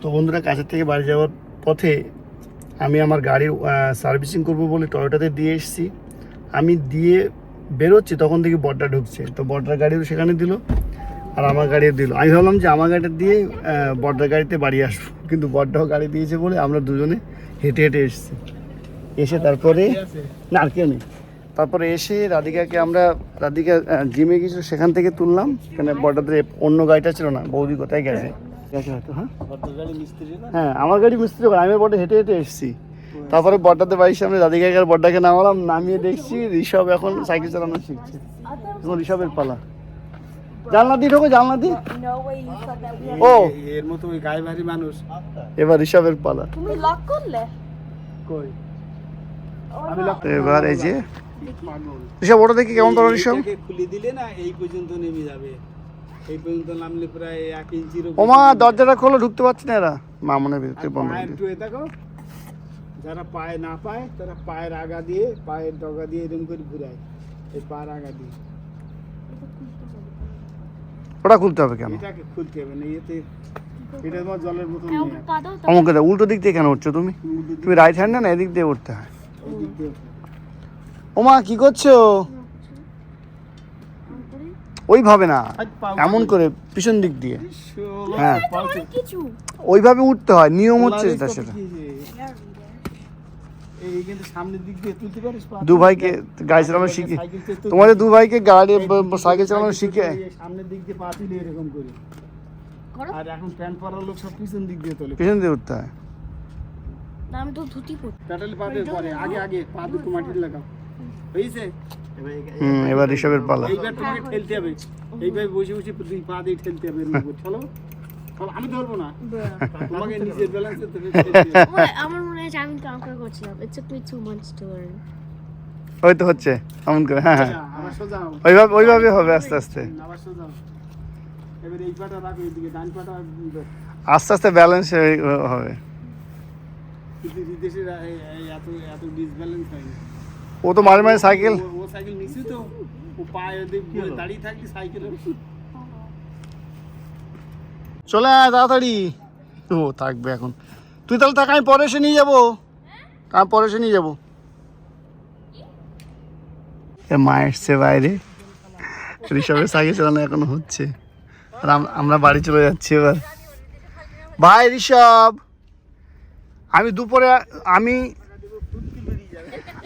তো বন্ধুরা কাছের থেকে বাড়ি যাওয়ার পথে আমি আমার গাড়ির সার্ভিসিং করব বলে টয়োটাতে দিয়ে এসেছি। আমি দিয়ে বেরোচ্ছি, তখন থেকে বড্ডা ঢুকছে। তো বড্ডার গাড়িও সেখানে দিল আর আমার গাড়িও দিল। আমি ভাবলাম যে আমার গাড়িটা দিয়ে বড্ডার গাড়িতে বাড়ি আসব। কিন্তু বড্ডাও গাড়ি দিয়েছে বলে আমরা দুজনে হেঁটে হেঁটে এসেছি। এসে তারপরে না, আর কেউ নেই। তারপরে এসে রাধিকাকে আমরা, রাধিকা জিমে গেছিল সেখান থেকে তুললাম। কেন বর্ডাতে অন্য গাড়িটা ছিল না, বৌদি কোথায় গেছে? গেছে হয়তো হ্যাঁ? গাড়ি মিস্ত্রি না? হ্যাঁ আমার গাড়ি মিস্ত্রি করে আমি বড্ডা হেঁটে হেঁটে এসেছি। তারপরে বড্ডাতে বাড়ির সামনে রাধিকাকে আর বড্ডাকে নামালাম নামিয়ে দেখছি ঋষভ এখন সাইকেল চালানো শিখছে। এখন ঋষভের পালা। জানলা দিয়ে ঢোকো জানলা দিয়ে। ও। এর মতো ওই গায়ে ভারী মানুষ। এবার ঋষভের পালা। তুমি লক করলে? কই? আমি এবার এই যে। ঋষভ ওটা দেখি কেমন পারো ঋষভ? খুলে দিলে না এই পর্যন্ত নেমে যাবে। এই পর্যন্ত নামলে প্রায় এক ইঞ্চির উপর ওমা দরজাটা খোলো ঢুকতে পারছি না এরা। ভিতরে বন্ধ পায়ের করে দেখো যারা পায়ে না পায় তারা পায়ের আগা দিয়ে পায়ের ডগা দিয়ে এরকম করে ঘুরায় এই পায়ের আগা দিয়ে। ওটা খুলতে হবে কেন? এটাকে খুলতে হবে না এতে এটা তোমার জলের আমাকে দাও উল্টো দিক দিয়ে কেন উঠছো তুমি? তুমি রাইট হ্যান্ড না এদিক দিয়ে উঠতে হয়? ওমা কি করছ? ওইভাবে না এমন করে পিছন দিক দিয়ে। হ্যাঁ। ওইভাবে উঠতে হয় নিয়ম হচ্ছে এটা সেটা এই কিন্তু সামনের দিক দিয়ে তুলতে পারিস পা? দু ভাইকে গাড়ি চালানো শিখে তোমাদের দু ভাইকে গাড়ি সাইকেল চালানো শিখে সামনের দিক দিয়ে পা তুলে এরকম করে। আর এখন প্যান্ট পরা লোক সব পিছন দিক দিয়ে তোলে। পিছন দিয়ে উঠতে হয়। আমি তো ধুতি পরি প্যাটালে পা দিয়ে পরে। আগে আগে পা দুটো লাগাও। হয়েছে? হুম এবার ঋষভের পালা। এইবার তোমাকে ঠেলতে হবে। এইভাবে বসে বসে দুই পা দিয়ে ঠেলতে হবে চলো। চলো, আমি ধরবো না। তোমাকে নিজের ব্যালেন্সে তুমি ঠেলতে হবে। আমার- আমার মনে হয় আমি কাউকে করছিলাম। ইটস ওই তো হচ্ছে। এমন করে হ্যাঁ হ্যাঁ। ওইভাবে ওইভাবে হবে আস্তে আস্তে। আবার সোজা হও। এই পাটা রাখো এইদিকে ডান পাটা আস্তে আস্তে ব্যালেন্স হবে। এত এত ডিসব্যালেন্স হয়নি ও তো মাঝে মাঝে সাইকেল। ও- সাইকেল নিচে তো। ও পায়ে দাঁড়িয়ে থাকলে সাইকেল চলে আয় তাড়াতাড়ি। ও থাকবে এখন। তুই তাহলে থাক আমি পরে এসে নিয়ে যাব। আমি পরে এসে নিয়ে যাব। এ মা এসছে বাইরে। ঋষভের সাইকেল চালানো এখনও হচ্ছে। আর আমরা বাড়ি চলে যাচ্ছি এবার। ভাই ঋষভ! আমি দুপুরে আমি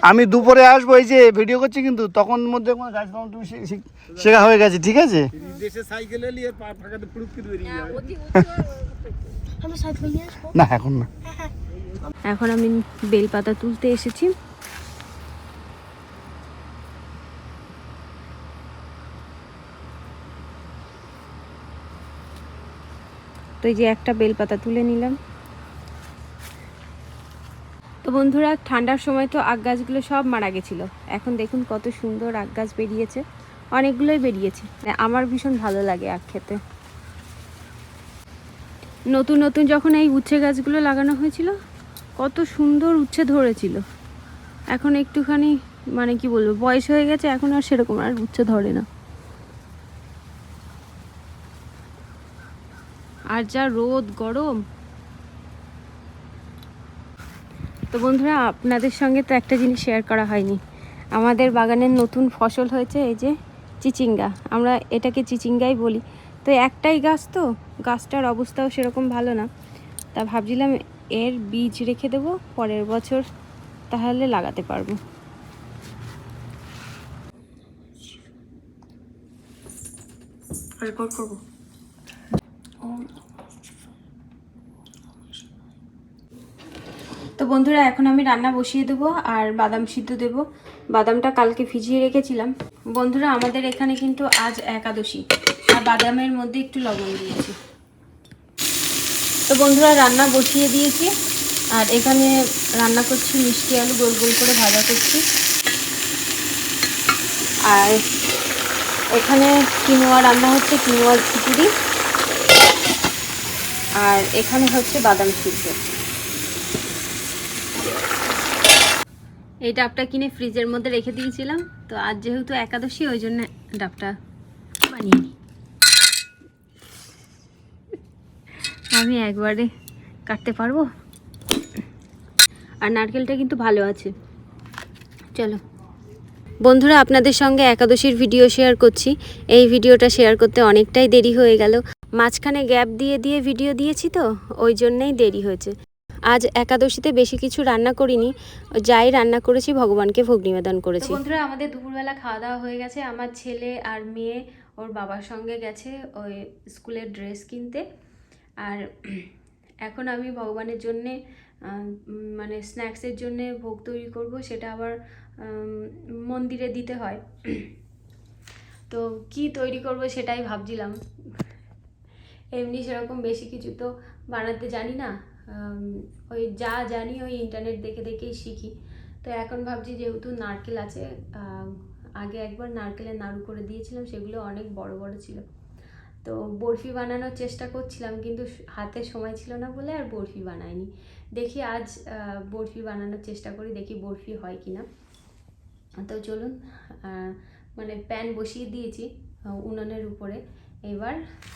আমি দুপুরে আসব এই যে ভিডিও করছি কিন্তু তখন মধ্যে কোনো গাছ পালন তুমি শে- শে- শেখা হয়ে গেছে ঠিক আছে? না এখন না। এখন আমি বেলপাতা তুলতে এসেছি। তো এই যে একটা বেলপাতা তুলে নিলাম। বন্ধুরা, ঠান্ডার সময় তো আগ গাছগুলো সব মারা গেছিল। এখন দেখুন কত সুন্দর আগ গাছ বেরিয়েছে। অনেকগুলোই বেরিয়েছে। আমার ভীষণ ভালো লাগে আখ খেতে। নতুন নতুন যখন এই উচ্ছে গাছগুলো লাগানো হয়েছিল, কত সুন্দর উচ্ছে ধরেছিল। এখন একটুখানি মানে কি বলব, বয়স হয়ে গেছে, এখন আর সেরকম আর উচ্ছে ধরে না। আর যা রোদ, গরম তো বন্ধুরা, আপনাদের সঙ্গে তো একটা জিনিস শেয়ার করা হয়নি। আমাদের বাগানের নতুন ফসল হয়েছে, এই যে চিচিঙ্গা। আমরা এটাকে চিচিঙ্গাই বলি। তো একটাই গাছ তো, গাছটার অবস্থাও সেরকম ভালো না। তা ভাবছিলাম এর বীজ রেখে দেবো, পরের বছর তাহলে লাগাতে পারব। করব। তো বন্ধুরা, এখন আমি রান্না বসিয়ে দেবো আর বাদাম সিদ্ধ দেবো। বাদামটা কালকে ভিজিয়ে রেখেছিলাম। বন্ধুরা, আমাদের এখানে কিন্তু আজ একাদশী, আর বাদামের মধ্যে একটু লবণ দিয়েছি। তো বন্ধুরা, রান্না বসিয়ে দিয়েছি, আর এখানে রান্না করছি মিষ্টি আলু, গোল গোল করে ভাজা করছি। আর এখানে কিনোয়া রান্না হচ্ছে কিনোয়ার খিচুড়ি, আর এখানে হচ্ছে বাদাম সিদ্ধ। এই ডাবটা কিনে ফ্রিজের মধ্যে রেখে দিয়েছিলাম। তো আজ যেহেতু একাদশী, ওই জন্য ডাবটা বানিয়ে নিই। আমি একবারে কাটতে পারব? আর নারকেলটা কিন্তু ভালো আছে। চলো। বন্ধুরা, আপনাদের সঙ্গে একাদশীর ভিডিও শেয়ার করছি। এই ভিডিওটা শেয়ার করতে অনেকটাই দেরি হয়ে গেল। মাঝখানে গ্যাপ দিয়ে দিয়ে ভিডিও দিয়েছি তো, ওই জন্যেই দেরি হয়েছে। আজ একাদশীতে বেশি কিছু রান্না করিনি যাই রান্না করেছি ভগবানকে ভোগ নিবেদন করেছি। বন্ধুরা আমাদের দুপুরবেলা খাওয়া দাওয়া হয়ে গেছে। আমার ছেলে আর মেয়ে ওর বাবার সঙ্গে গেছে ওই স্কুলের ড্রেস কিনতে। আর এখন আমি ভগবানের জন্যে মানে স্ন্যাক্সের জন্যে ভোগ তৈরি করব সেটা আবার মন্দিরে দিতে হয়। তো কি তৈরি করব সেটাই ভাবছিলাম। এমনি সেরকম বেশি কিছু তো বানাতে জানি না। ওই যা জানি ওই ইন্টারনেট দেখে দেখেই শিখি। তো এখন ভাবছি যেহেতু নারকেল আছে আগে একবার নারকেলের নাড়ু করে দিয়েছিলাম, সেগুলো অনেক বড় বড় ছিল। তো বরফি বানানোর চেষ্টা করছিলাম, কিন্তু হাতে সময় ছিল না বলে আর বরফি বানাইনি। দেখি আজ বরফি বানানোর চেষ্টা করি, দেখি বরফি হয় কি না তো চলুন মানে প্যান বসিয়ে দিয়েছি উনুনের উপরে। এবার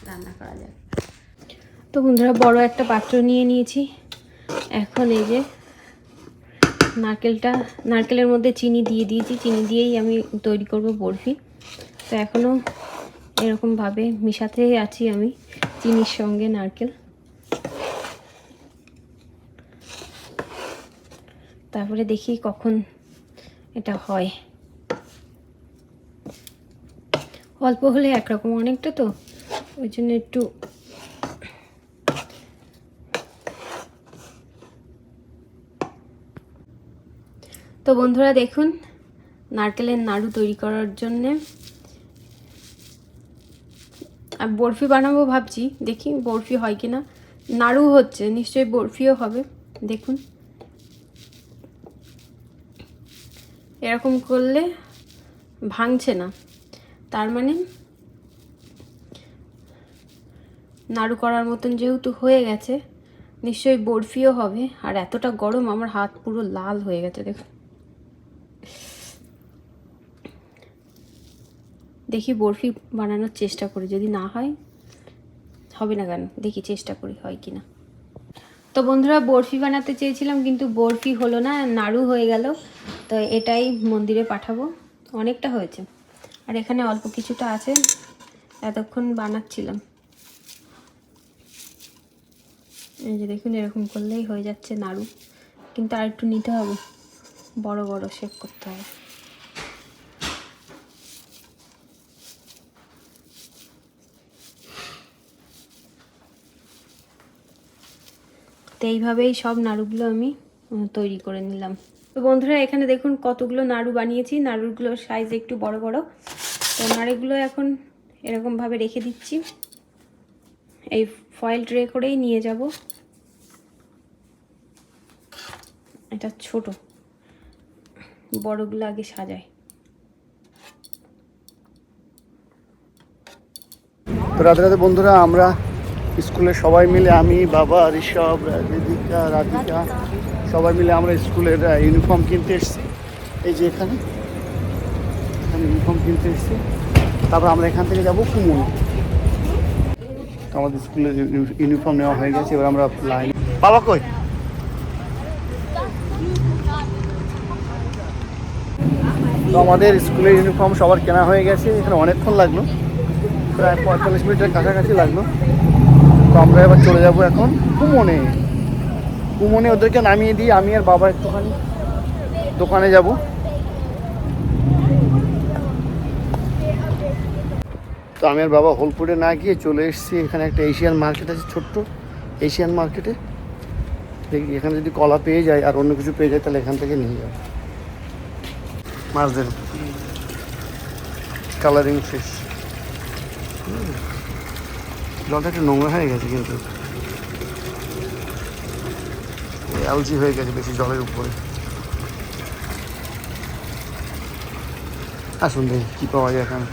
রান্না করা যাক। তো বন্ধুরা, বড় একটা পাত্র নিয়ে নিয়েছি। এখন এই যে নারকেলটা, নারকেলের মধ্যে চিনি দিয়ে দিয়েছি। চিনি দিয়েই আমি তৈরি করব বরফি। তো এখনও এরকমভাবে মিশাতে আছি আমি চিনির সঙ্গে নারকেল। তারপরে দেখি কখন এটা হয়। অল্প হলে একরকম, অনেকটা তো। ওই জন্য একটু তো বন্ধুরা দেখুন, নারকেলের নাড়ু তৈরি করার জন্যে। আর বরফি বানাবো ভাবছি, দেখি বরফি হয় কি না নাড়ু হচ্ছে, নিশ্চয়ই বরফিও হবে, দেখুন। এরকম করলে ভাঙছে না। তার মানে নাড়ু করার মতন যেহেতু হয়ে গেছে, নিশ্চয়ই বরফিও হবে। আর এতটা গরম, আমার হাত পুরো লাল হয়ে গেছে, দেখুন। দেখি বরফি বানানোর চেষ্টা করি, যদি না হয় হবে না কেন? দেখি চেষ্টা করি হয় কি না। তো বন্ধুরা, বরফি বানাতে চেয়েছিলাম, কিন্তু বরফি হলো না, নাড়ু হয়ে গেল। তো এটাই মন্দিরে পাঠাবো। অনেকটা হয়েছে। আর এখানে অল্প কিছুটা আছে, এতক্ষণ বানাচ্ছিলাম। এই যে দেখুন, এরকম করলেই হয়ে যাচ্ছে নাড়ু। কিন্তু আর একটু নিতে হবে। বড় বড় শেপ করতে হবে। তো এইভাবেই সব নাড়ুগুলো আমি তৈরি করে নিলাম। তো বন্ধুরা, এখানে দেখুন কতগুলো নাড়ু বানিয়েছি। নাড়ুগুলোর সাইজ একটু বড় বড়। তো নাড়ুগুলো এখন এরকমভাবে রেখে দিচ্ছি। এই ফয়েল ট্রে করেই নিয়ে যাব। এটা ছোট। বড়গুলো আগে সাজায় তো রাতে রাতে বন্ধুরা, আমরা স্কুলে সবাই মিলে, আমি, বাবা, ঋষভ, রিদিকা, রাধিকা, সবাই মিলে আমরা স্কুলের ইউনিফর্ম কিনতে এসেছি। এই যে এখানে এখানে ইউনিফর্ম কিনতে এসেছি। তারপর আমরা এখান থেকে যাব কুমুন তো আমাদের স্কুলের ইউনিফর্ম নেওয়া হয়ে গেছে, এবার আমরা লাইন বাবা কই? তো আমাদের স্কুলের ইউনিফর্ম সবার কেনা হয়ে গেছে, এখানে অনেকক্ষণ লাগল। প্রায় পঁয়তাল্লিশ মিনিটের কাছাকাছি লাগল। তো আমরা এবার চলে যাব এখন কুমনে। কুমনে ওদেরকে নামিয়ে দিয়ে আমি আর বাবা একটুখানি দোকানে যাব। তো আমি আর বাবা হোলপুরে না গিয়ে চলে এসেছি এখানে একটা এশিয়ান মার্কেট আছে ছোট্ট এশিয়ান মার্কেটে দেখি এখানে যদি কলা পেয়ে যায় আর অন্য কিছু পেয়ে যায় তাহলে এখান থেকে নিয়ে যাব। মাছ দেন। কালারিং ফিশ জলটা একটু নোংরা হয়ে গেছে কিন্তু। অ্যালজি হয়ে গেছে বেশি জলের উপরে। আসুন দেখি কী পাওয়া যায় এখানে।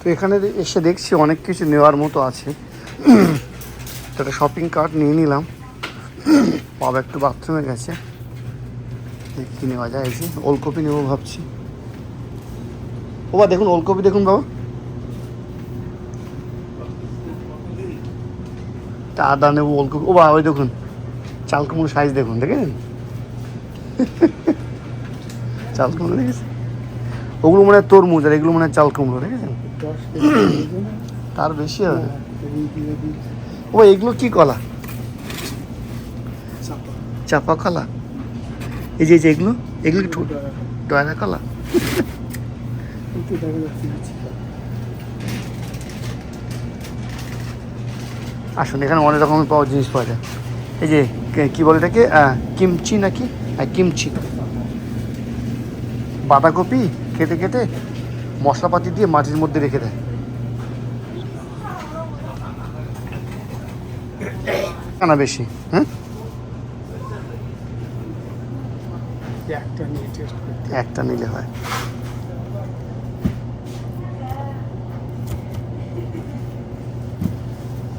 তো এখানে এসে দেখছি অনেক কিছু নেওয়ার মতো আছে। তো একটা শপিং কার্ট নিয়ে নিলাম। বাবা একটু বাথরুমে গেছে। কী নেওয়া যায়। যে ওলকপি নেব ভাবছি। ও বা, দেখুন ওলকপি, দেখুন বাবা। আদা নেব ওলকপি ও বা ওই দেখুন চাল কুমড়ো সাইজ দেখুন দেখেছেন চাল কুমড়ো দেখেছেন? ওগুলো মনে হয় তরমুজ আর এগুলো মনে হয় চাল কুমড়ো দেখেছেন? তার বেশি হবে। ও এগুলো কি কলা? চাপা কলা? এই যে যে এগুলো এগুলো ডয়রা কলা? আসুন এখানে অনেক রকমের পাওয়া জিনিস পাওয়া যায়। এই যে কে- বলে এটাকে? কিমচি নাকি? হ্যাঁ কিমচি। বাঁধাকপি কেটে কেটে মশলাপাতি দিয়ে মাটির মধ্যে রেখে দেয়। না বেশি হ্যাঁ? একটা নিলে হয়।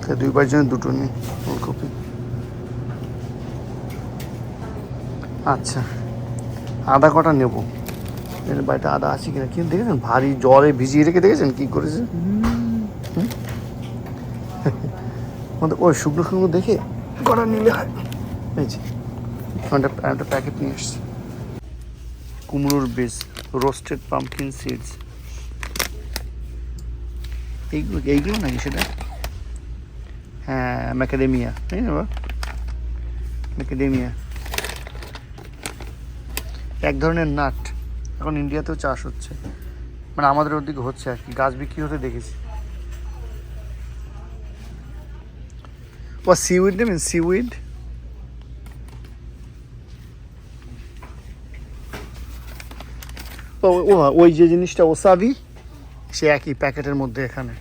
তা দুইবার জন্য দুটো নিই ফুলকপি আচ্ছা আদা কটা নেব? এর বাড়িতে আদা আছে কিনা? কিন্তু দেখেছেন? ভারী জলে ভিজিয়ে রেখে দেখেছেন? কি করেছে? আমাদের, ওই শুকনো শুকনো দেখে কটা নিলে হয়। এই একটা প্যাকেট নিয়ে এসছি। কুমড়োর বীজ রোস্টেড পাম্পকিন সিডস এইগুলো এইগুলো নাকি সেটা? হ্যাঁ ম্যাকাডেমিয়া তাই ম্যাকাডেমিয়া এক ধরনের নাট। এখন ইন্ডিয়াতেও চাষ হচ্ছে। মানে আমাদের ওদিকে হচ্ছে আর কি। গাছ বিক্রি হতে দেখেছি। ও সিউইড নেবেন সিউইড ও ওই যে জিনিসটা ওসাবি সে একই প্যাকেটের মধ্যে এখানে।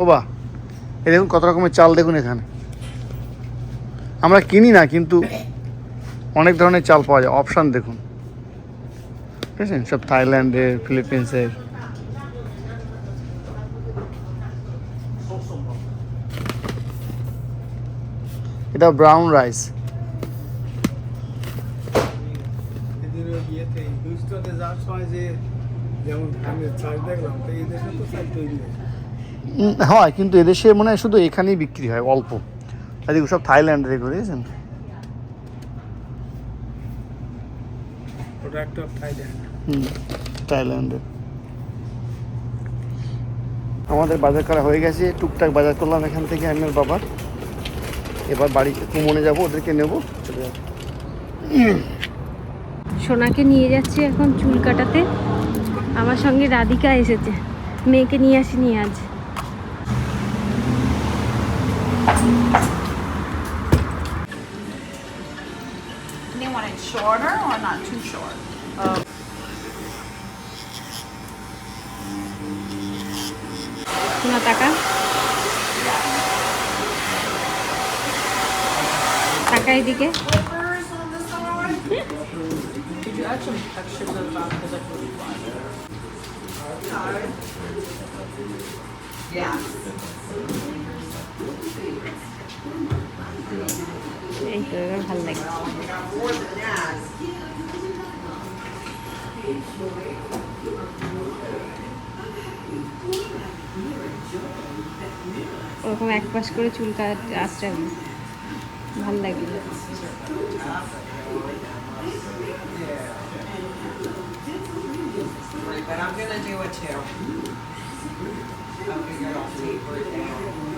ও বা এই দেখুন কত রকমের চাল দেখুন এখানে। আমরা কিনি না, কিন্তু অনেক ধরনের চাল পাওয়া যায়। অপশান দেখুন। বুঝেছেন সব থাইল্যান্ডের, ফিলিপিন্সের। এটা ব্রাউন রাইস। যেমন চাষ দেখলাম, তো এই দেশে তো চাল তৈরি হয় কিন্তু এদেশে মনে হয় শুধু এখানেই বিক্রি হয় অল্প। এদিকে সব থাইল্যান্ডের এগুলো দেখেছেন থাইল্যান্ড হুম থাইল্যান্ডের আমাদের বাজার করা হয়ে গেছে টুকটাক বাজার করলাম এখান থেকে আমি আর বাবার। এবার বাড়িতে কুমনে যাব ওদেরকে নেব। চলে যাব। সোনাকে নিয়ে যাচ্ছি এখন চুল কাটাতে। আমার সঙ্গে রাধিকা এসেছে। মেয়েকে নিয়ে আসিনি আজ। They want it shorter or not too short? সোনা টাকা টাকা এদিকে Could you add some extra to the top because I put it on? Yeah. এই তো এবার ভালো লাগছে ওরকম এক পাশ করে চুল কাট আঁচড়াবি ভালো লাগবে But I'm gonna do it too. I figured I'll taper it down.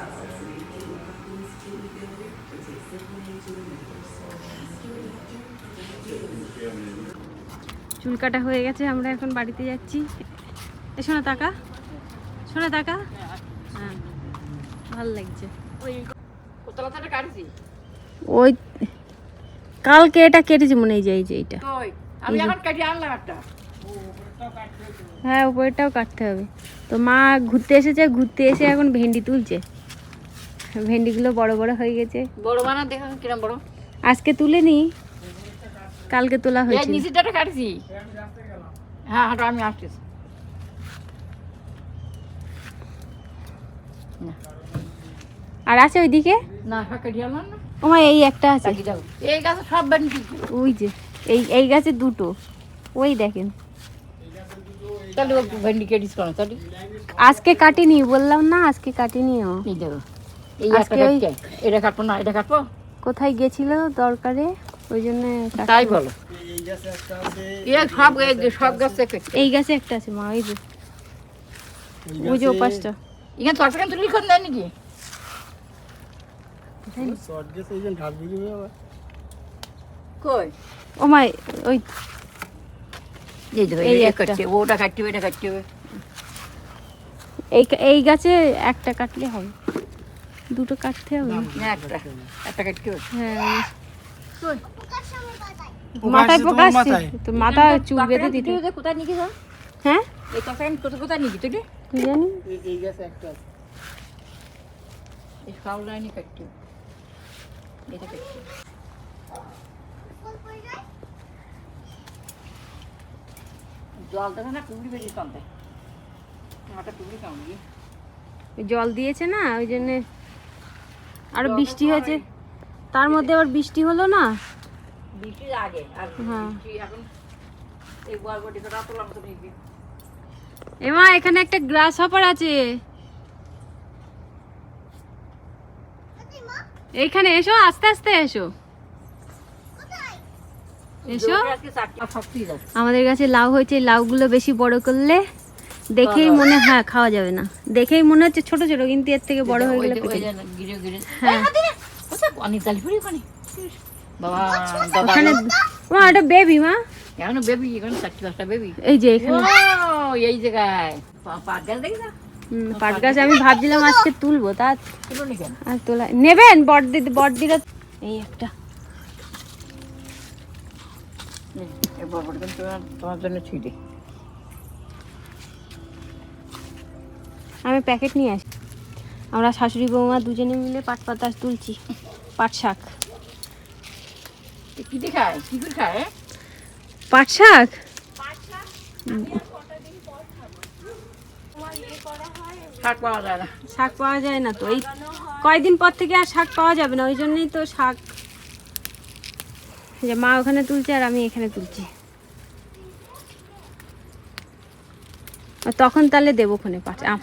চুল কাটা হয়ে গেছে আমরা এখন বাড়িতে যাচ্ছি। এ শোনা তাকা। শোনা টাকা হ্যাঁ ভালো লাগছে। ওই কালকে এটা কেটেছি মনে হয় এই যে এইটা। হ্যাঁ উপরেরটাও কাটতে হবে। তো মা ঘুরতে এসেছে ঘুরতে এসে এখন ভেন্ডি তুলছে। ভেন্ডিগুলো বড় বড় হয়ে গেছে। বড় বানা দেখো কিরম বড়। আজকে তুলে নি কালকে তোলা হয়েছে। এই নিচেরটা কাটছি। হ্যাঁ হাঁটো আমি আসতেছি আর আছে ওইদিকে? না ওমা এই একটা আছে। এই গাছে সব বানি ওই যে এই এই গাছে দুটো। ওই দেখেন। আজকে কাটিনি বললাম না আজকে কাটিনি ও এই দেখো এই আজকে একটা ওই- এটা কাটবো না এটা কাটবো? কোথায় গেছিল দরকারে? ওই জন্য তাই বলো। এই গাছে একটা আছে এ সব এই যে সব গাছ এই গাছে একটা আছে মা ওই যে। ওই যে ওপাশটা। এখানে তরকারি তুলি করে দেয় নাকি? কই? ও ওই ওটা কাটতে হবে এটা কাটতে হবে এই এই গাছে একটা কাটলে হবে। দুটো কাটতে হবে। একটা। একটা কাটতে হবে। হ্যাঁ। মাথায় তোমার পোকা আসছে তো মাথা চুল বেঁধে দিতে। কোথায় নিয়ে গেছো হ্যাঁ? এই তরকারি কোথায় কোথায় নিয়ে গেছো রে কি জানি? এই- এই গাছে একটা। এই ফাউল লাইনে কাটতে এটা কাটতে হবে। জল না কুমড়ি বেরিয়ে কামতে মাথা কুমড়ি কামড়ি ওই জল দিয়েছে না ওই জন্যে আরও বৃষ্টি হয়েছে। তার মধ্যে আবার বৃষ্টি হলো না? বৃষ্টির আগে আর হ্যাঁ। এখন এমা এখানে একটা গ্রাস হপার আছে। এইখানে এসো আস্তে আস্তে এসো। এসো। আমাদের কাছে লাউ হয়েছে লাউগুলো বেশি বড় করলে দেখেই মনে হ্যাঁ খাওয়া যাবে না। দেখেই মনে হচ্ছে ছোট ছোট কিন্তু এর থেকে বড় হয়ে গেলে হ্যাঁ। মা এটা বেবি মা। এখন বেবি এখানে চারটি পাঁচটা বেবি এই যে এখানে। এই জায়গায়। না আমি ভাবছিলাম আজকে তুলবো তা আর তোলা নেবেন বড়দি বড়দিরা এই একটা। তোমার জন্য আমি প্যাকেট নিয়ে আসি। আমরা শাশুড়ি বৌমা দুজনে মিলে পাট পাতা তুলছি পাট শাক। কি দিয়ে খায়? কি করে খায় এ? পাট শাক? শাক? পাওয়া যায় না। শাক পাওয়া যায় না তো এই কয়দিন পর থেকে আর শাক পাওয়া যাবে না ওই জন্যই তো শাক। যে মা ওখানে তুলছে আর আমি এখানে তুলছি। তখন তাহলে দেবো ওখানে পাট আম।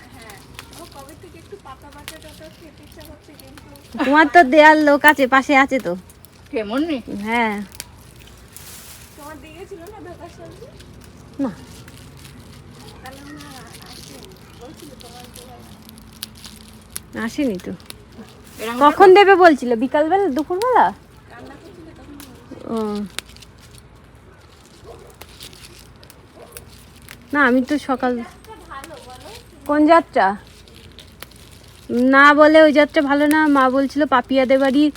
তোমার তো দেয়াল লোক আছে পাশে আছে তো। কেমন নি হ্যাঁ। না আসেনি তো। কখন দেবে বলছিল? বিকালবেলা দুপুরবেলা? ও। না আমি তো সকাল কোন যাত্রা? না বলে ওই যাত্রা ভালো না। মা বলছিল পাপিয়াদের বাড়ির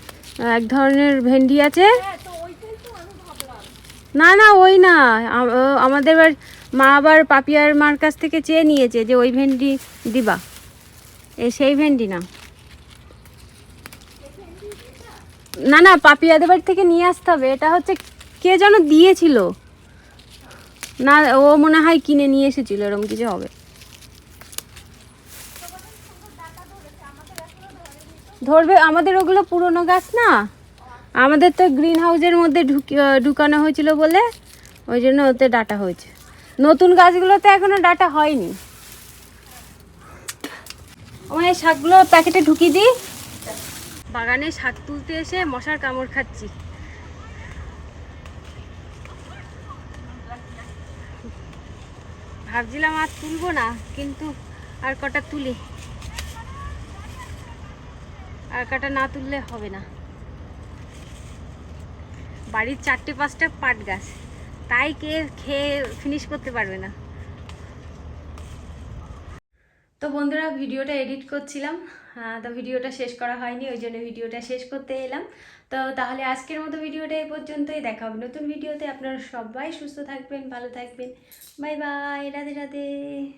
এক ধরনের ভেন্ডি আছে। না না ওই না। আমাদের মা আবার পাপিয়ার মার কাছ থেকে চেয়ে নিয়েছে যে ওই ভেন্ডি দিবা। এ সেই ভেন্ডি না। না না পাপিয়াদের বাড়ি থেকে নিয়ে আসতে হবে। এটা হচ্ছে কে যেন দিয়েছিল। না ও মনে হয় কিনে নিয়ে এসেছিল এরকম কিছু হবে। ধরবে, আমাদের ওগুলো পুরনো গাছ না? আমাদের তো গ্রিন হাউসের মধ্যে ঢুকি ঢুকানো হয়েছিল বলে ওই জন্য ওতে ডাটা হয়েছে। নতুন গাছগুলোতে এখনও ডাটা হয়নি। আমার এই শাকগুলো প্যাকেটে ঢুকিয়ে দিই। বাগানে শাক তুলতে এসে মশার কামড় খাচ্ছি। ভাবছিলাম আর তুলবো না, কিন্তু আর কটা তুলি। আর কটা না তুললে হবে না। বাড়ির চারটে পাঁচটা পাট গাছ, তাই কে খেয়ে ফিনিশ করতে পারবে না। তো বন্ধুরা, ভিডিওটা এডিট করছিলাম তো ভিডিওটা শেষ করা হয়নি, ওই জন্য ভিডিওটা শেষ করতে এলাম। তো তাহলে আজকের মতো ভিডিওটা এ পর্যন্তই, দেখা হবে নতুন ভিডিওতে। আপনারা সবাই সুস্থ থাকবেন, ভালো থাকবেন। Bye bye, Radhe Radhe.